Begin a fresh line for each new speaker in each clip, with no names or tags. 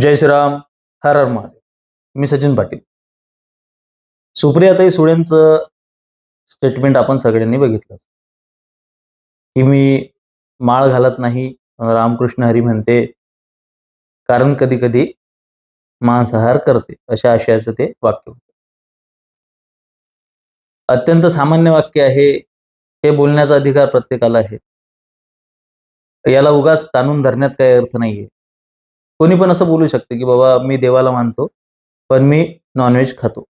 जय श्रीराम हर हर महादेव. मी सचिन पाटील. सुप्रियाताई सुळेंचं स्टेटमेंट आपण सगळ्यांनी बघितलं की मी माळ घालत नाही रामकृष्ण हरी म्हणते कारण कधी कधी मांसाहार करते अशा आशयाचं ते वाक्य होतं. अत्यंत सामान्य वाक्य आहे हे बोलण्याचा अधिकार प्रत्येकाला आहे. याला उगाच ताणून धरण्यात काही अर्थ नाहीये. कोणी पण असं बोलू शकते की बाबा मी देवाला मानतो पण मी नॉनव्हेज खातो.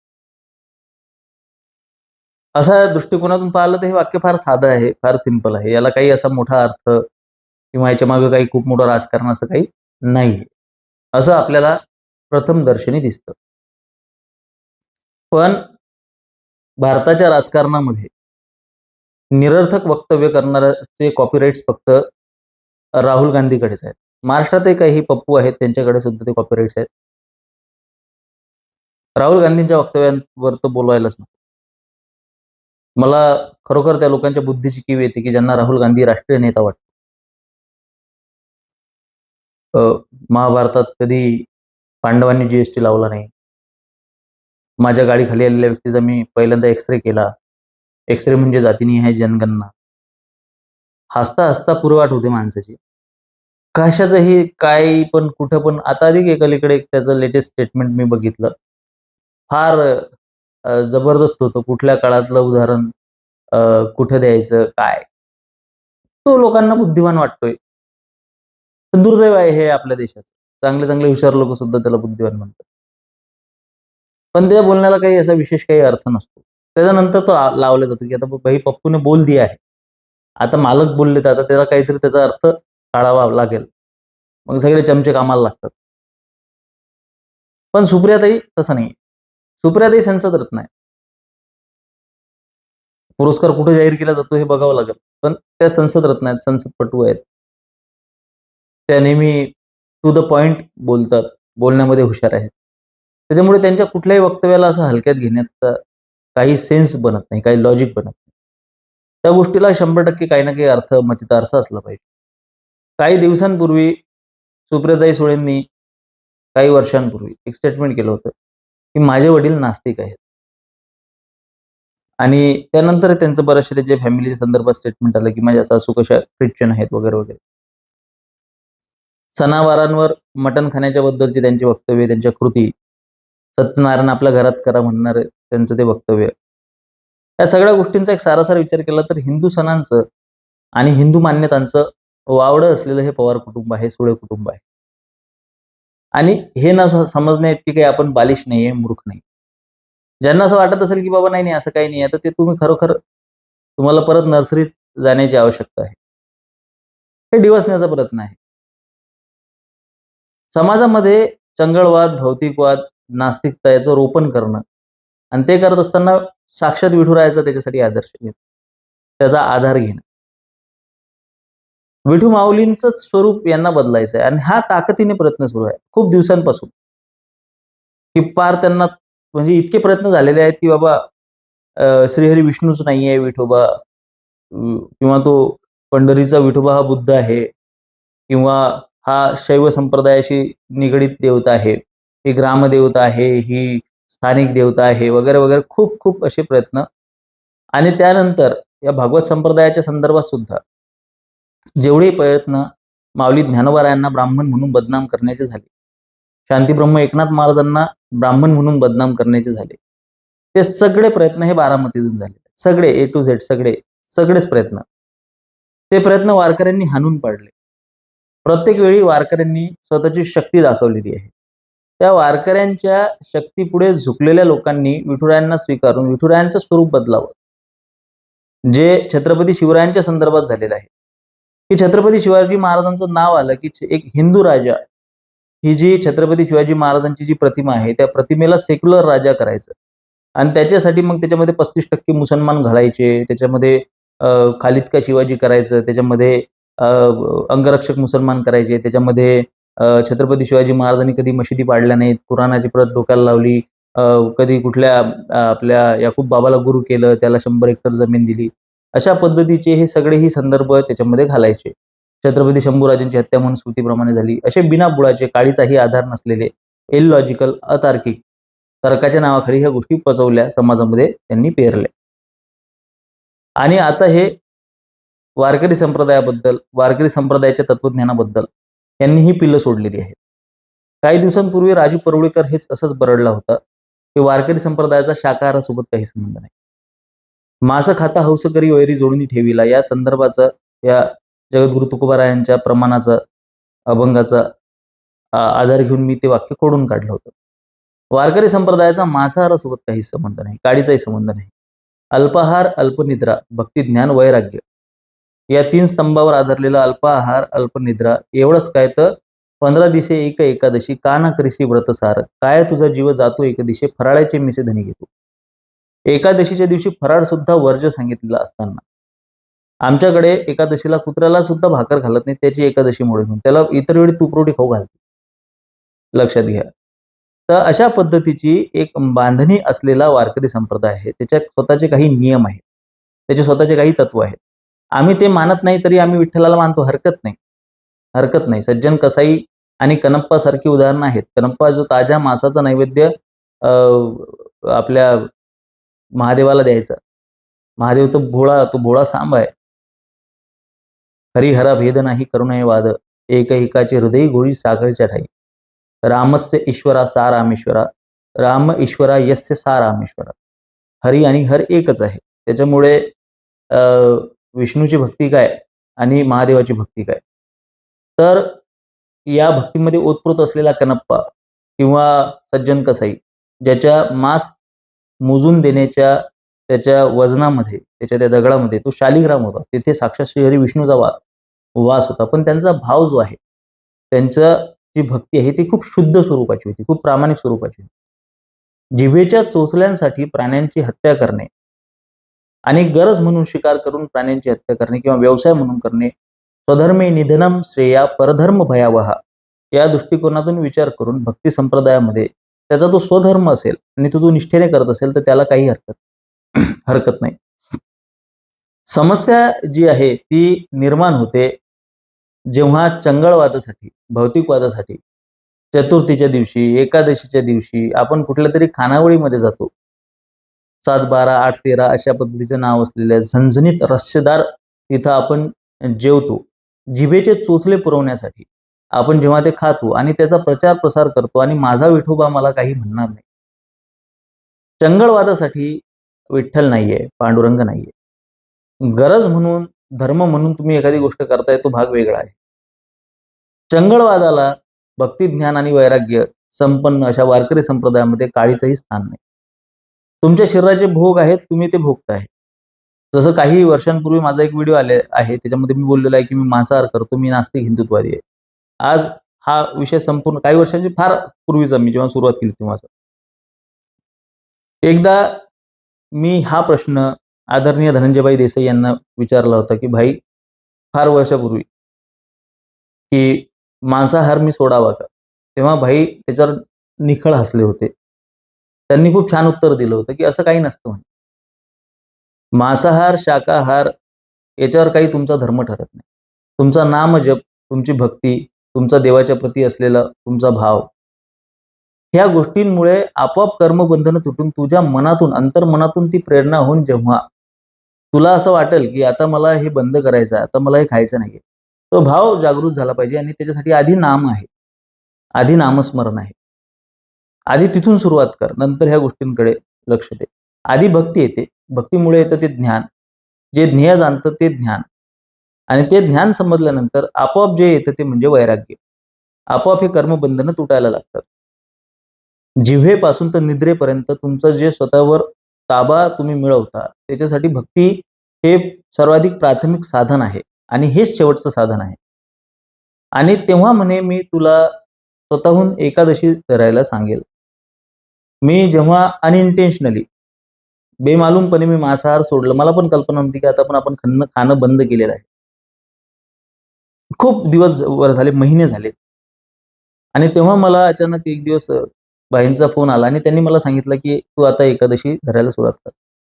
असा दृष्टिकोनातून पाहिलं तर हे वाक्य फार साधं आहे फार सिंपल आहे. याला काही असा मोठा अर्थ किंवा याच्या मागे काही खूप मोठं राजकारण असं काही नाही असं आपल्याला प्रथम दर्शनी दिसतं. पण भारताच्या राजकारणामध्ये निरर्थक वक्तव्य करणाऱ्याचे कॉपीराईट्स फक्त राहुल गांधीकडेच आहेत. महाराष्ट्रातही काही पप्पू आहेत त्यांच्याकडे सुद्धा ते कॉपीराईट्स आहेत. राहुल गांधींच्या वक्तव्यांवर तर बोलवायलाच नको. मला खरोखर त्या लोकांच्या बुद्धीची कीव येते की ज्यांना राहुल गांधी राष्ट्रीय नेता वाटतो. महाभारतात कधी पांडवांनी जीएसटी लावला नाही. माझ्या गाडीखाली आलेल्या व्यक्तीचा मी पहिल्यांदा एक्सरे केला. एक्सरे म्हणजे जातीनिहाय जनगणना. हसता हसता पुरवाट होते माणसाची. कशाचंही काय पण कुठं पण आता अधिक एकालीकडे एक त्याचं लेटेस्ट स्टेटमेंट मी बघितलं. फार जबरदस्त होतं. कुठल्या काळातलं उदाहरण कुठं द्यायचं काय? तो लोकांना बुद्धिमान वाटतोय. दुर्दैव आहे हे आपल्या देशाचं. चांगले चांगले हुशार लोक सुद्धा त्याला बुद्धिमान म्हणतात. पण त्या बोलण्याला काही असा विशेष काही अर्थ नसतो. त्याच्यानंतर तो लावला जातो की आता भाई पप्पूने बोल दिया आहे. आता मालक बोलले तर आता त्याला काहीतरी त्याचा अर्थ काढावा लागेल. मग सगळे चमचे कामाला लागतात. पण सुप्रियाताई तसं नाही सुप्रियाताई संसद रत्न आहे. पुरस्कार कुठे जाहीर केला जातो हे बघावं लागेल. पण त्या संसद रत्न आहेत संसदपटू आहेत. त्या नेहमी टू द पॉइंट बोलतात बोलण्यामध्ये हुशार आहेत. त्याच्यामुळे त्यांच्या कुठल्याही वक्तव्याला असं हलक्यात घेण्याचा काही सेन्स बनत नाही काही लॉजिक बनत नाही. त्या गोष्टीला शंभर टक्के काही ना काही अर्थ मतितार्थ असला पाहिजे. काही दिवसांपूर्वी सुप्रताई सुळेंनी काही वर्षांपूर्वी एक स्टेटमेंट केलं होतं की माझे वडील नास्तिक आहेत. आणि त्यानंतर त्यांचं बरेचसे त्याच्या फॅमिलीच्या संदर्भात स्टेटमेंट आलं की माझ्या सासू कशा ख्रिश्चन आहेत वगैरे वगैरे. सणावारांवर मटण खाण्याच्या बद्दलचे त्यांचे वक्तव्य त्यांच्या कृती सत्यनारायण आपल्या घरात करा म्हणणार त्यांचं ते वक्तव्य. या सगळ्या गोष्टींचा एक सारासार विचार केला तर हिंदू सणांचं आणि हिंदू मान्यतांचं वावडं असलेलं हे पवार कुटुंब आहे सुळे कुटुंब आहे. आणि हे ना समजण्या इतकी काही आपण बालिश नाहीये मूर्ख नाही ज्यांना असं वाटत असेल की बाबा नाही नाही असं काही नाही आता ते तुम्ही खरोखर तुम्हाला परत नर्सरीत जाण्याची आवश्यकता आहे. हे डिवसण्याचा प्रयत्न आहे. समाजामध्ये चंगळवाद भौतिकवाद नास्तिकता याचं रोपण करणं आणि ते करत असताना साक्षात विठुरायाचा त्याच्यासाठी आदर्श घेणं त्याचा आधार घेणं. विठू माऊलींचं स्वरूप यांना बदलायचं आहे आणि हा ताकदीने प्रयत्न सुरू आहे. खूप दिवसांपासून. की पार त्यांना म्हणजे इतके प्रयत्न झालेले आहेत की बाबा श्रीहरी विष्णूच नाही आहे विठोबा किंवा तो पंढरीचा विठोबा हा बुद्ध आहे. किंवा हा शैव संप्रदायाशी निगडीत देवता आहे. ही ग्रामदेवता आहे ही स्थानिक देवता आहे वगैरे वगैरे खूप खूप असे प्रयत्न. आणि त्यानंतर या भागवत संप्रदायाच्या संदर्भात सुद्धा जेवढे प्रयत्न माऊली ज्ञानोबारायांना ब्राह्मण म्हणून बदनाम करण्याचे झाले. शांतीब्रह्म एकनाथ महाराजांना ब्राह्मण म्हणून बदनाम करण्याचे झाले. ते सगळे प्रयत्न हे बारामतीतून झाले. सगळे ए टू झेड सगळे सगळेच प्रयत्न. ते प्रयत्न वारकऱ्यांनी हाणून पाडले. प्रत्येक वेळी वारकऱ्यांनी स्वतःची शक्ती दाखवलेली आहे. त्या वारकऱ्यांच्या शक्तीपुढे झुकलेल्या लोकांनी विठुरायांना स्वीकारून विठुरायांचं स्वरूप बदलावं. जे छत्रपती शिवरायांच्या संदर्भात झालेलं आहे. की छत्रपती शिवाजी महाराजांचं नाव आलं की एक हिंदू राजा ही जी छत्रपती शिवाजी महाराजांची जी प्रतिमा आहे त्या प्रतिमेला सेक्युलर राजा करायचं. आणि त्याच्यासाठी मग त्याच्यामध्ये पस्तीस टक्के मुसलमान घालायचे त्याच्यामध्ये खालिद का शिवाजी करायचं त्याच्यामध्ये अंगरक्षक मुसलमान करायचे त्याच्यामध्ये छत्रपती शिवाजी महाराजांनी कधी मशिदी पाडल्या नाहीत कुराणाची प्रत डोक्याला लावली कधी कुठल्या आपल्या याकूब बाबाला गुरु केलं त्याला शंभर एकर जमीन दिली. अशा पद्धतीचे हे सगळे ही संदर्भ त्याच्यामध्ये घालायचे. छत्रपती शंभूराजांची हत्या म्हणून स्मृतीप्रमाणे झाली. असे बिना बुडाचे काळीचाही आधार नसलेले एलॉजिकल अतार्किक तर्काच्या नावाखाली ह्या गोष्टी पचवल्या समाजामध्ये त्यांनी पेरल्या. आणि आता हे वारकरी संप्रदायाबद्दल वारकरी संप्रदायाच्या तत्वज्ञानाबद्दल यांनी ही पिल्लं सोडलेली आहेत. काही दिवसांपूर्वी राजू परुळेकर हेच असंच बरडला होता. की वारकरी संप्रदायाचा शाकाहारासोबत काही संबंध नाही. माझं खाता हौस करी वैरी जोडून ठेवीला. या संदर्भाचा या जगद्गुरु तुकोबारायांच्या प्रमाणाचा अभंगाचा आधार घेऊन मी ते वाक्य खोडून काढलं होतं. वारकरी संप्रदायाचा मांसाहारासोबत काही संबंध नाही. काडीचाही संबंध नाही. अल्पाहार अल्पनिद्रा भक्ती ज्ञान वैराग्य. या तीन स्तंभावर आधारलेला अल्पाहार अल्पनिद्रा एवढंच काय तर पंधरा दिसे एक एकादशी काना करीशी व्रतसार काय तुझा जीव जातो एक दिशे फराळाचे मिसे धनी घेतो. एकादशीच्या दिवशी फराळ सुद्धा वर्ज सांगितलेला असताना. आमच्याकडे एकादशीला कुत्र्याला सुद्धा भाकर घालत नाही त्याची एकादशी म्हणून त्याला इतर वेळी तुपरोटी खाऊ घालते. लक्षात घ्या. तर अशा पद्धतीची एक बांधणी असलेला वारकरी संप्रदाय आहे. त्याच्यात स्वतःचे काही नियम आहेत. त्याचे स्वतःचे काही तत्व आहेत. आम्ही ते मानत नाही तरी आम्ही विठ्ठलाला मानतो. हरकत नाही. हरकत नाही. सज्जन कसाई आणि कनप्पा सारखी उदाहरणं आहेत. कनप्पा जो ताज्या मासाचा नैवेद्य आपल्या महादेवाला द्यायचा. महादेव तो भोळा तो भोळा सांब आहे. हरिहरा भेद नाही करुणय वाद एक एकाचे हृदय गोळी सागरच्या ठाई. रामस्य ईश्वरा सा रामेश्वरा राम ईश्वरा यस्य सा रामेश्वरा हरी आणि हर एकच आहे. त्याच्यामुळे अं, विष्णूची भक्ती काय आणि महादेवाची भक्ती काय? तर या भक्तीमध्ये ओतप्रोत असलेला कनप्पा किंवा सज्जन कसाई ज्याच्या मास मोजून देण्याच्या त्याच्या वजनामध्ये त्याच्या त्या दगडामध्ये तो शालिग्राम होता. तिथे साक्षात श्रीहरी विष्णूचा वा वास होता. पण त्यांचा भाव जो आहे त्यांचा जी भक्ती आहे ती खूप शुद्ध स्वरूपाची होती. खूप प्रामाणिक स्वरूपाची होती. जिभेच्या चोचल्यांसाठी प्राण्यांची हत्या करणे आणि गरज म्हणून शिकार करून प्राण्यांची हत्या करणे किंवा व्यवसाय म्हणून करणे स्वधर्मे निधनम श्रेया परधर्म भयावहा या दृष्टिकोनातून विचार करून भक्ती संप्रदायामध्ये त्याचा तो स्वधर्म असेल आणि तो तो निष्ठेने करत असेल तर त्याला काही हरकत हरकत नाही. समस्या जी आहे ती निर्माण होते जेव्हा चंगळवादासाठी भौतिकवादासाठी चतुर्थीच्या दिवशी एकादशीच्या दिवशी आपण कुठल्या तरी खानावळीमध्ये जातो. सात बारा आठ तेरा अशा पद्धतीचं नाव असलेल्या झणझणीत रस्सेदार तिथं आपण जेवतो. जिभेचे चोचले पुरवण्यासाठी आपण जेव्हा ते खातो आणि त्याचा प्रचार प्रसार करतो आणि माझा विठोबा मला काही म्हणणार नाही. चंगळवादासाठी विठ्ठल नाहीये पांडुरंग नाहीये. गरज म्हणून धर्म म्हणून तुम्ही एखादी गोष्ट करताय तो भाग वेगळा आहे. चंगळवादाला भक्ती ज्ञान आणि वैराग्य संपन्न अशा वारकरी संप्रदायामध्ये काळीचंही स्थान नाही. तुमच्या शरीराचे भोग आहेत तुम्ही ते भोगताय. जसं काही वर्षांपूर्वी माझा एक व्हिडिओ आले आहे त्याच्यामध्ये मी बोललेलो आहे की मी मांसाहार करतो मी नास्तिक हिंदुत्वादी आहे. आज हा विषय संपूर्ण काही वर्षांची फार पूर्वीचा मी जेव्हा सुरुवात केली तेव्हा एकदा मी हा प्रश्न आदरणीय धनंजयबाई देसाई यांना विचारला होता की भाई फार वर्षापूर्वी की मांसाहार मी सोडावा का? तेव्हा भाई त्याच्यावर निखळ हसले होते. त्यांनी खूप छान उत्तर दिलं होतं की असं काही नसतं म्हणजे मांसाहार शाकाहार याच्यावर काही तुमचा धर्म ठरत नाही. तुमचा नामजप तुमची भक्ती तुमचा देवाच्या प्रती असलेला तुमचा भाव. ह्या गोष्टींमुळे आपोआप कर्मबंधनं तुटून तुझ्या मनातून अंतर्मनातून ती प्रेरणा होऊन जेव्हा तुला असं वाटेल की आता मला हे बंद करायचं आहे आता मला हे खायचं नाहीये तो भाव जागृत झाला पाहिजे आणि त्याच्यासाठी आधी नाम आहे. आधी नामस्मरण आहे. आधी तिथून सुरुवात कर नंतर ह्या गोष्टींकडे लक्ष दे. आधी भक्ती येते भक्तीमुळे येतं ते ज्ञान. जे ध्येय जाणतं ते ज्ञान. आणि ते ज्ञान समजल्यानंतर आपोआप जे येतं ते म्हणजे वैराग्य. आपोआप हे कर्मबंधनं तुटायला लागतात. जिव्हेपासून तर निद्रेपर्यंत तुमचं जे स्वतःवर ताबा तुम्ही मिळवता त्याच्यासाठी भक्ती हे सर्वाधिक प्राथमिक साधन आहे आणि हेच शेवटचं साधन आहे. आणि तेव्हा म्हणे मी तुला स्वतःहून एकादशी धरायला सांगेल. मी जेव्हा अनइंटेन्शनली बेमालूमपणे मी मांसाहार सोडलं मला पण कल्पना नव्हती की आता पण आपण खाणं खाणं बंद केलेलं आहे. खूप दिवस वर झाले महिने झाले आणि तेव्हा मला अचानक एक दिवस बाईंचा फोन आला आणि त्यांनी मला सांगितलं की तू आता एकादशी धरायला सुरुवात कर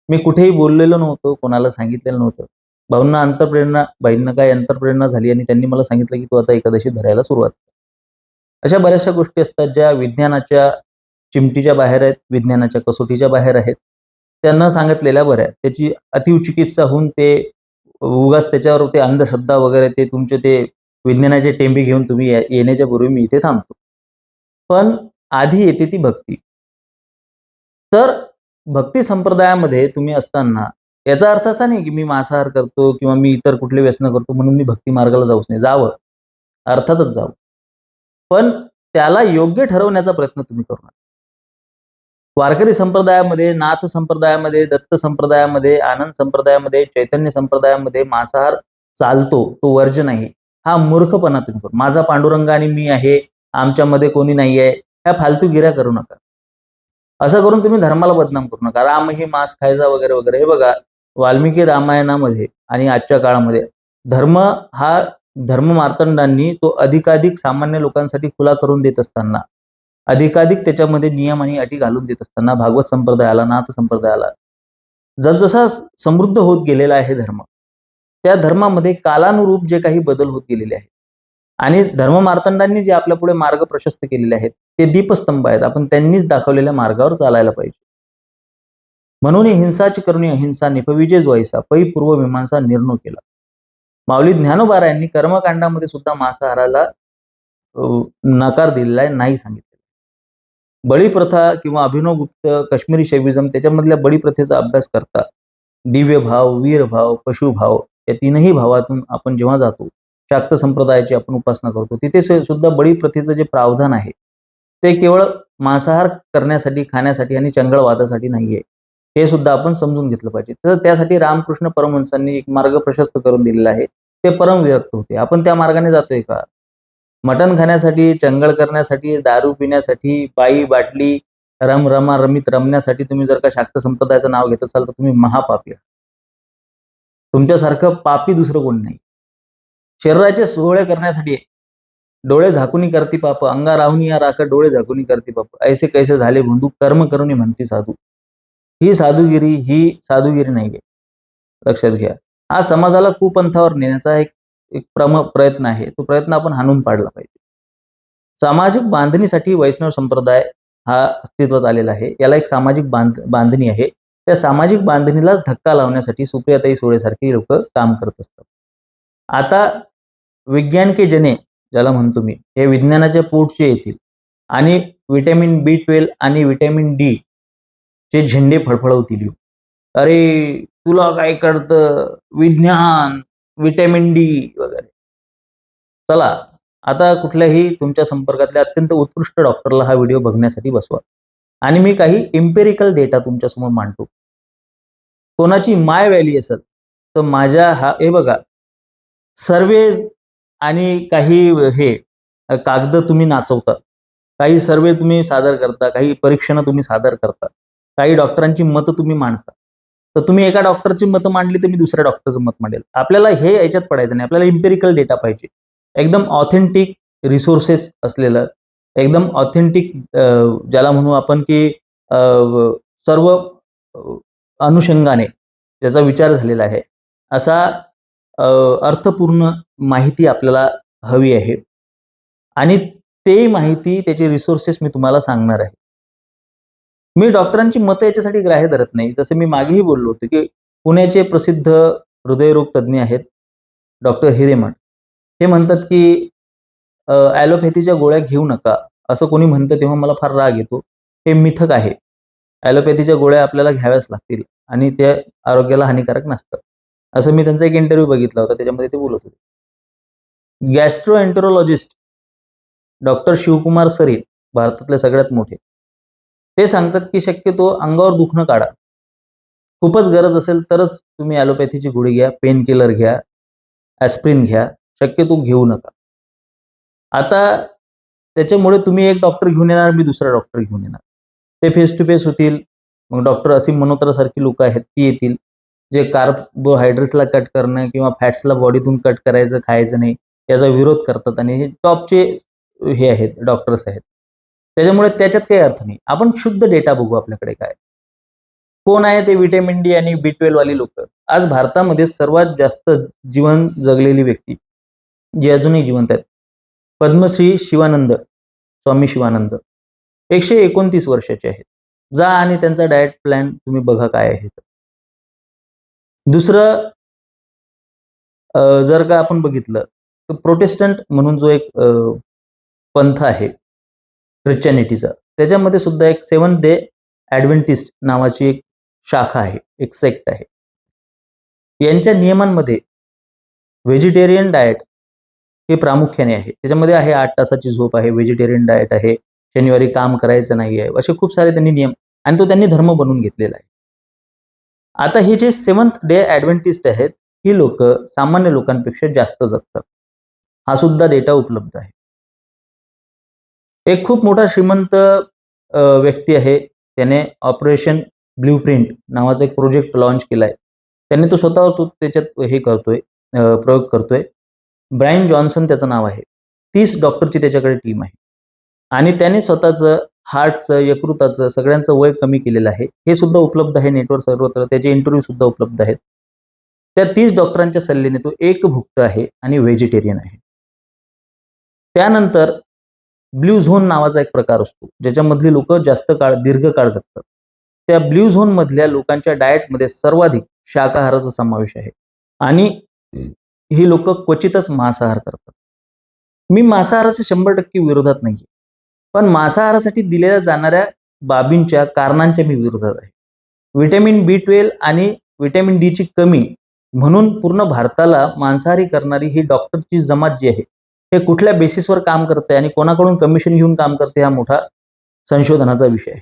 मी कुठेही बोललेलो नव्हतो कोणाला सांगितलेलं नव्हतं भाऊंना अंतरप्रेरणा बाईंना काय अंतरप्रेरणा झाली आणि त्यांनी मला सांगितलं की तू आता एकादशी धरायला सुरुवात कर. अशा बऱ्याचशा गोष्टी असतात ज्या विज्ञानाच्या चिमटीच्या बाहेर आहेत विज्ञानाच्या कसोटीच्या बाहेर आहेत त्यांना सांगितलेल्या बऱ्या आहेत. त्याची अतिउचिकित्सा होऊन ते उगाच त्याच्यावर ते अंधश्रद्धा वगैरे ते तुमचे ते विज्ञानाचे टेंबे घेऊन तुम्ही येण्याच्या पूर्वी मी इथे थांबतो. पण आधी येते ती भक्ती. तर भक्ती संप्रदायामध्ये तुम्ही असताना याचा अर्थ असा नाही की मी मांसाहार करतो किंवा मी इतर कुठले व्यसन करतो म्हणून मी भक्ती मार्गाला जाऊच नाही. जावं. अर्थातच जावं. पण त्याला योग्य ठरवण्याचा प्रयत्न तुम्ही करू नका. वारकरी संप्रदायामध्ये नाथ संप्रदायामध्ये दत्त संप्रदायामध्ये आनंद संप्रदायामध्ये चैतन्य संप्रदायामध्ये मांसाहार चालतो तो वर्ज नाही. हा मूर्खपणा तुम्ही करू. माझा पांडुरंग आणि मी आहे आमच्यामध्ये कोणी नाही आहे ह्या फालतूगिऱ्या करू नका. असं करून तुम्ही धर्माला बदनाम करू नका. राम ही मांस खायचा वगैरे वगैरे. हे बघा वाल्मिकी रामायणामध्ये आणि आजच्या काळामध्ये धर्म हा धर्म मार्तंडांनी तो अधिकाधिक सामान्य लोकांसाठी खुला करून देत असताना अधिकाधिक त्याच्यामध्ये नियम आणि अटी घालून देत असताना भागवत संप्रदायाला नाथ संप्रदायाला जसजसा समृद्ध होत गेलेला आहे धर्म त्या धर्मामध्ये कालानुरूप जे काही बदल होत गेलेले आहेत. आणि धर्म मार्तंडांनी जे आपल्या पुढे मार्ग प्रशस्त केलेले आहेत ते दीपस्तंभ आहेत. आपण त्यांनीच दाखवलेल्या मार्गावर चालायला पाहिजे. म्हणून हिंसाची करुणी अहिंसा निपविजय जोयसा पै पूर्व मीमांसा निर्णय केला. माऊली ज्ञानोबारायांनी कर्मकांडामध्ये सुद्धा मांसाहाराला अं, नकार दिलेला आहे नाही सांगितलेला बळी प्रथा किंवा अभिनव गुप्त काश्मीरी शैविझम त्याच्यामधल्या बळी प्रथेचा अभ्यास करता दिव्य भाव वीर भाव पशुभाव या तीनही भावातून आपण जेव्हा जातो शाक्त संप्रदायाची आपण उपासना करतो तिथे सुद्धा बळी प्रथेचं जे प्रावधान आहे ते केवळ मांसाहार करण्यासाठी खाण्यासाठी आणि चंगळवादासाठी नाहीये. हे सुद्धा आपण समजून घेतलं पाहिजे. तर त्यासाठी रामकृष्ण परमहंसांनी एक मार्ग प्रशस्त करून दिलेला आहे. ते परम विरक्त होते. आपण त्या मार्गाने जातोय का? मटण खाण्यासाठी चंगळ करण्यासाठी दारू पिण्यासाठी बाई बाटली रम रमा रमित रमण्यासाठी तुम्ही जर का शाक्त संप्रदायाचं नाव घेत असाल तर तुम्ही महापापी आहात. तुमच्यासारखं पापी दुसरं कोण नाही. शरीराचे सोहळे करण्यासाठी डोळे झाकुनी करती पाप अंगा राहुनी या राख डोळे झाकुनी करती पाप. ऐसे कैसे झाले बंधू? कर्म करून म्हणती साधू. ही साधुगिरी ही साधुगिरी नाहीये लक्षात घ्या. हा समाजाला कुपंथावर नेण्याचा एक एक प्रम प्रयत्न आहे. तो प्रयत्न आपण हाणून पाडला पाहिजे. सामाजिक बांधणीसाठी वैष्णव संप्रदाय हा अस्तित्वात आलेला आहे. याला एक सामाजिक बांध बांधणी आहे. त्या सामाजिक बांधणीलाच धक्का लावण्यासाठी सुप्रियाताई सोळेसारखी लोक काम करत असतात. आता विज्ञान के जने ज्याला म्हणतो मी हे विज्ञानाच्या पोटचे येतील आणि विटॅमिन बी ट्वेल्व आणि विटॅमिन डी चे झेंडे फळफळवतील अरे तुला काय कळतं? विज्ञान विटॅमिन डी वगैरे. चला आता कुठल्याही तुमच्या संपर्कातल्या अत्यंत उत्कृष्ट डॉक्टरला हा व्हिडिओ बघण्यासाठी बसवा. आणि मी काही इम्पेरिकल डेटा तुमच्यासमोर मांडतो. कोणाची माय व्हॅली असेल तर माझ्या हा हे बघा. सर्वेज आणि काही हे कागद तुम्ही नाचवता. काही सर्वे तुम्ही सादर करता काही परीक्षणं तुम्ही सादर करता. काही डॉक्टरांची मतं तुम्ही मांडता. तर तुम्ही एका डॉक्टरची मतं मांडली तर मी दुसऱ्या डॉक्टरचं मत मांडेल. आपल्याला हे याच्यात पडायचं नाही. आपल्याला इम्पेरिकल डेटा पाहिजे. एकदम ऑथेंटिक रिसोर्सेस असलेलं एकदम ऑथेंटिक ज्याला म्हणू आपण की सर्व अनुषंगाने ज्याचा विचार झालेला आहे. असा अर्थपूर्ण माहिती आपल्याला हवी आहे. आणि ते माहिती त्याचे रिसोर्सेस मी तुम्हाला सांगणार आहे. मी डॉक्टरांची मतं याच्यासाठी ग्राह्य धरत नाही. जसं मी मागेही बोललो होतो की पुण्याचे प्रसिद्ध हृदयरोग तज्ज्ञ आहेत डॉक्टर हिरेमठ. हे म्हणतात की ॲलोपॅथीच्या गोळ्या घेऊ नका असं कोणी म्हणतं तेव्हा मला फार राग येतो. हे मिथक आहे. ॲलोपॅथीच्या गोळ्या आपल्याला घ्याव्याच लागतील आणि त्या आरोग्याला हानिकारक नसतात. असं मी त्यांचा एक इंटरव्ह्यू बघितला होता त्याच्यामध्ये ते बोलत होते. Gastroenterologist doctor Shivkumar Sarin भारतातले सगळ्यात मोठे ते सांगतात की शक्यतो अंगावर दुखणं काढा. खूपच गरज असेल तरच तुम्ही ॲलोपॅथीची गोळी घ्या पेन किलर घ्या ॲस्प्रिन घ्या शक्यतो घेऊ नका. आता त्याच्यामुळे तुम्ही एक डॉक्टर घेऊन येणार मी दुसरा डॉक्टर घेऊन येणार. ते फेस टू फेस होतील. मग डॉक्टर असीम मनोत्रासारखी लोक आहेत ती येतील. जे कार्बोहायड्रेट्सला कट करणं किंवा फॅट्सला बॉडीतून कट करायचं खायचं नाही याचा विरोध करतात. आणि हे टॉपचे हे आहेत डॉक्टर्स आहेत. त्याच्यामुळे त्याच्यात काही अर्थ नाही. आपण शुद्ध डेटा बघू आपल्याकडे काय. कोण आहे ते विटॅमिन डी आणि बी ट्वेल्व वाली लोक? आज भारतामध्ये सर्वात जास्त जीवन जगलेली व्यक्ती जी अजूनही जिवंत आहेत पद्मश्री शिवानंद स्वामी शिवानंद. एकशे एकोणतीस वर्षाचे आहेत. जा आणि त्यांचा डाएट प्लॅन तुम्ही बघा काय आहे दुसरं जर का आपण बघितलं तर प्रोटेस्टंट म्हणून जो एक पंथ आहे ख्रिश्चॅनिटीचा त्याच्यामध्ये सुद्धा एक सेवन डे ॲडव्हेंटिस्ट नावाची एक शाखा आहे एक सेक्ट आहे. यांच्या नियमांमध्ये व्हेजिटेरियन डाएट हे प्रामुख्याने आहे. त्याच्यामध्ये आहे आठ तासाची झोप आहे व्हेजिटेरियन डाएट आहे शनिवारी काम करायचं नाही आहे असे खूप सारे त्यांनी नियम आणि तो त्यांनी धर्म बनवून घेतलेला आहे. आता हे जे सेवन्थ डे ॲडव्हेंटिस्ट आहेत ही लोक सामान्य लोकांपेक्षा जास्त जगतात. हा सुद्धा डेटा उपलब्ध आहे. एक खूप मोठा श्रीमंत व्यक्ती आहे त्याने ऑपरेशन ब्ल्यू प्रिंट नावाचा एक प्रोजेक्ट लॉन्च केला आहे त्याने तो स्वतःवर तो त्याच्यात हे करतोय प्रयोग करतोय. ब्रायन जॉन्सन त्याचं नाव आहे. तीस डॉक्टरची त्याच्याकडे टीम आहे. आणि त्याने स्वतःचं हार्टचं यकृताचं सगळ्यांचं वय कमी केलेलं आहे. हे सुद्धा उपलब्ध आहे नेटवर सर्वत्र. त्याचे इंटरव्ह्यू सुद्धा उपलब्ध आहेत. त्या तीस डॉक्टरांच्या सल्ल्याने तो एक भुक्त आहे आणि व्हेजिटेरियन आहे. त्यानंतर ब्ल्यू झोन नावाचा एक प्रकार असतो ज्याच्यामधली लोक जास्त काळ दीर्घ काळ जगतात. त्या ब्ल्यू झोन मधल्या लोकांच्या डाएटमध्ये सर्वाधिक शाकाहाराचा समावेश आहे. आणि ही लोक क्वचितच मांसाहार करतात. मी मांसाहाराच्या शंभर टक्के विरोधात नाही पण मांसाहारासाठी दिलेल्या जाणाऱ्या बाबींच्या कारणांच्या मी विरोधात आहे. व्हिटॅमिन बी ट्वेल्व आणि व्हिटॅमिन डीची कमी म्हणून पूर्ण भारताला मांसाहारी करणारी ही डॉक्टरची जमात जी आहे हे कुठल्या बेसिसवर काम करते आणि कोणाकडून कमिशन घेऊन काम करते हा मोठा संशोधनाचा विषय आहे.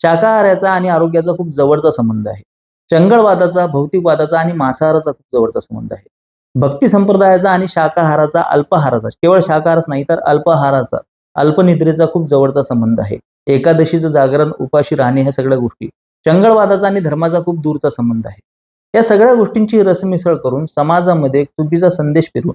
शाकाहाराचा आणि आरोग्याचा खूप जवळचा संबंध आहे. चंगळवादाचा भौतिकवादाचा आणि मांसाहाराचा खूप जवळचा संबंध आहे. भक्ती संप्रदायाचा आणि शाकाहाराचा अल्पाहाराचा. केवळ शाकाहारच नाही तर अल्पाहाराचा अल्पनिद्रेचा खूप जवळचा संबंध आहे. एकादशीचं जागरण उपाशी राहणे ह्या सगळ्या गोष्टी. चंगळवादाचा आणि धर्माचा खूप दूरचा संबंध आहे. या सगळ्या गोष्टींची रसमिसळ करून समाजामध्ये चुकीचा संदेश फिरवून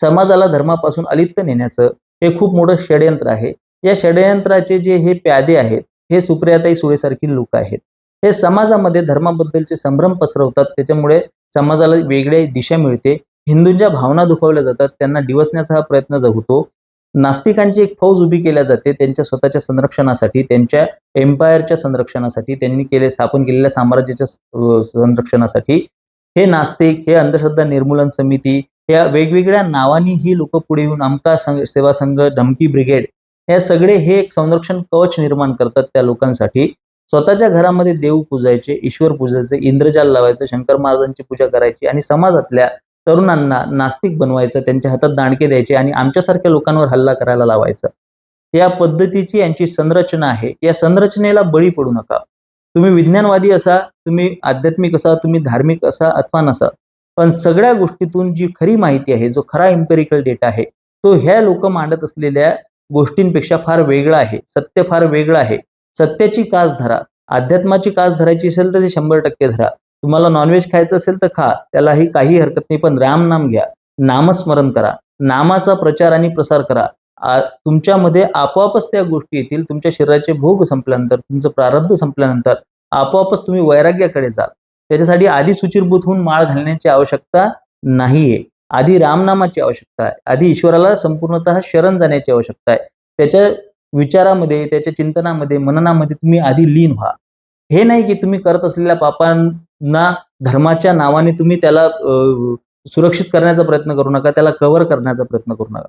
समाजाला धर्मापासून अलिप्त नेण्याचं हे खूप मोठं षडयंत्र आहे. या षडयंत्राचे जे हे प्यादे आहेत हे सुप्रियाताई सुळेसारखी लोक आहेत. हे समाजामध्ये धर्माबद्दलचे संभ्रम पसरवतात. त्याच्यामुळे समाजाला वेगळी दिशा मिळते. हिंदूंच्या भावना दुखावल्या जातात. त्यांना डिवसण्याचा हा प्रयत्न होतो. नास्तिकांची एक फौज उभी केल्या जाते. त्यांच्या स्वतःच्या संरक्षणासाठी त्यांच्या एम्पायरच्या संरक्षणासाठी त्यांनी केले स्थापन केलेल्या साम्राज्याच्या संरक्षणासाठी. हे नास्तिक हे अंधश्रद्धा निर्मूलन समिती या वेगवेगळ्या नावांनी ही लोक पुढे येऊन आमका संघ सेवा संघ धमकी ब्रिगेड या सगळे हे एक संरक्षण कवच निर्माण करतात त्या लोकांसाठी. स्वतःच्या घरामध्ये देव पूजायचे ईश्वर पूजायचे इंद्रजाल लावायचं शंकर महाराजांची पूजा करायची आणि समाजातल्या तरुणांना नास्तिक बनवायचं त्यांच्या हातात दांडके द्यायचे आणि आमच्यासारख्या लोकांवर हल्ला करायला लावायचा. या पद्धतीची यांची संरचना आहे. या संरचनेला बळी पडू नका. तुम्ही विज्ञानवादी असा तुम्ही आध्यात्मिक असा तुम्ही धार्मिक असा अथवा नसा. पण सगळ्या गोष्टीतून जी खरी माहिती आहे जो खरा इम्पेरिकल डेटा आहे तो ह्या लोक मांडत असलेल्या गोष्टींपेक्षा फार वेगळा आहे. सत्य फार वेगळं आहे. सत्याची कास धरा. अध्यात्माची कास धरायची असेल तर ते शंभर टक्के धरा. तुम्हाला नॉनव्हेज खायचं असेल तर खा. त्यालाही काही हरकत नाही पण राम नाम घ्या. नामस्मरण करा. नामाचा प्रचार आणि प्रसार करा. तुमच्यामध्ये आपोआपच त्या गोष्टी येतील. तुमच्या शरीराचे भोग संपल्यानंतर तुमचं प्रारब्ध संपल्यानंतर आपोआपच तुम्ही वैराग्याकडे जाल. त्याच्यासाठी आधी सुचिरभूत होऊन माळ घालण्याची आवश्यकता नाहीये. आधी रामनामाची आवश्यकता आहे. आधी ईश्वराला संपूर्णतः शरण जाण्याची आवश्यकता आहे. त्याच्या विचारामध्ये त्याच्या चिंतनामध्ये मननामध्ये तुम्ही आधी लीन व्हा. हे नाही की तुम्ही करत असलेल्या पापांना धर्माच्या नावाने तुम्ही त्याला सुरक्षित करण्याचा प्रयत्न करू नका त्याला कव्हर करण्याचा प्रयत्न करू नका.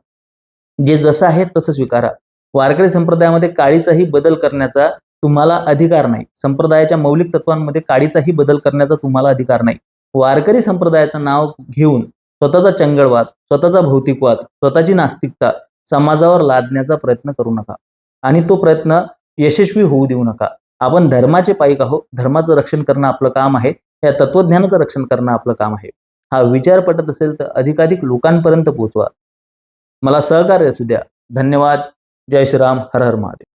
जे जसं आहे तसं स्वीकारा. वारकरी संप्रदायामध्ये काळीचाही बदल करण्याचा तुम्हाला अधिकार नाही. संप्रदायाच्या मौलिक तत्वांमध्ये काळीचाही बदल करण्याचा तुम्हाला अधिकार नाही. वारकरी संप्रदायाचं नाव घेऊन स्वतःचा चंगळवाद स्वतःचा भौतिकवाद स्वतःची नास्तिकता समाजावर लादण्याचा प्रयत्न करू नका. आणि तो प्रयत्न यशस्वी होऊ देऊ नका. आपण धर्माचे पाईक आहोत. धर्माचं रक्षण करणं आपलं काम आहे. या तत्वज्ञानाचं रक्षण करणं आपलं काम आहे. हा विचार पटत असेल तर अधिकाधिक लोकांपर्यंत पोहोचवा. मला सहकार्य असू द्या. धन्यवाद. जय श्रीराम. हर हर महादेव.